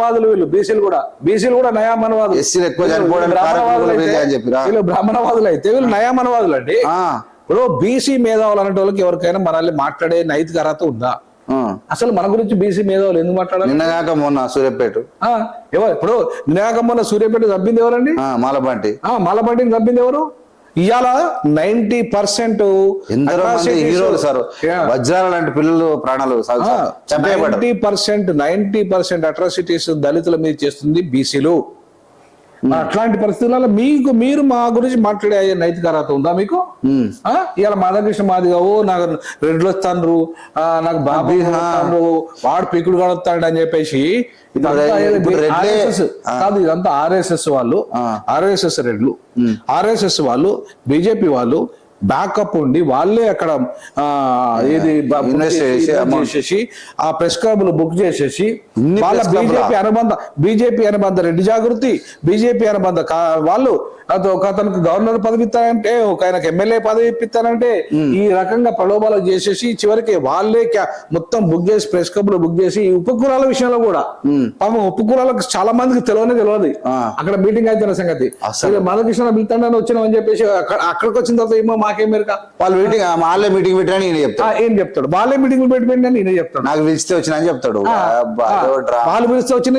వాదులు వీళ్ళు బీసీలు కూడా. బీసీలు కూడా నయామనవాదులు. ఎస్సీలు ఎక్కువ వీళ్ళు బ్రాహ్మణవాదులు అయితే- వీళ్ళే వీళ్ళు నయామనవాదులు అండి. ఇప్పుడు బీసీ మేధావులు అనే వాళ్ళకి ఎవరికైనా మనల్ని మాట్లాడే నైతిక అర్హత ఉందా. అసలు మన గురించి బీసీ మేధావులు ఎందుకు మాట్లాడాలి? నిన్నగాక మొన్న సూర్యాపేట. ఎవరు? ఇప్పుడు నినాకమ్మన్న సూర్యాపేట చంపింది ఎవరండి? మాలబంటి. ఆ మాలబండిని చంపింది ఎవరు? ఇవాళ నైన్టీ పర్సెంట్ ఎందరో మంది హీరోలు సార్. వజ్రాల లాంటి పిల్లలు ప్రాణాలు ninety percent ninety percent atrocities దళితుల మీద చేస్తుంది బీసీలు. అట్లాంటి పరిస్థితులలో మీకు మీరు మా గురించి మాట్లాడే నైతిక అర్హత ఉందా మీకు? ఇవాళ మాధవకృష్ణ మాదిగావు నాకు రెడ్లు వస్తాను నాకు బాబు వాడు పీకుడు వస్తాడు అని చెప్పేసి కాదు ఇదంతా ఆర్ఎస్ఎస్ వాళ్ళు. ఆర్ఎస్ఎస్ రెడ్లు. ఆర్ఎస్ఎస్ వాళ్ళు బీజేపీ వాళ్ళు బ్యాకప్ ఉండి వాళ్ళే అక్కడ ఏది. చేసేసి ఆ ప్రెస్ క్లబ్లు బుక్ చేసేసి వాళ్ళ? బీజేపీ అనుబంధ బీజేపీ అనుబంధ రెడ్డి జాగృతి బీజేపీ అనుబంధ వాళ్ళు ఒక అతనికి గవర్నర్ పదవి ఇస్తానంటే ఒక ఆయనకు ఎమ్మెల్యే పదవి ఇప్పిస్తానంటే ఈ రకంగా ప్రలోభాలు చేసేసి చివరికి వాళ్ళే మొత్తం బుక్ చేసి ప్రెస్ క్లబ్లు బుక్ చేసి ఉపకులాల విషయంలో కూడా. పాపం ఉపకులాలకు చాలా మందికి తెలియనే తెలియదు. అక్కడ మీటింగ్ అయితే సంగతి. మాధకృష్ణ పిలుతాడని వచ్చినామని చెప్పేసి అక్కడ- అక్కడికి వచ్చిన తర్వాత ఏమో మాకేం మెరక వాళ్ళు మీటింగ్ వాళ్ళే మీటింగ్ పెట్టినా నేను చెప్తాను ఏం చెప్తాడు? వాళ్ళే మీటింగ్లు పెట్టి నేనే చెప్తాడు. నాకు పిలిస్తే వచ్చినా అని చెప్తాడు. వాళ్ళు పిలిస్తే వచ్చిన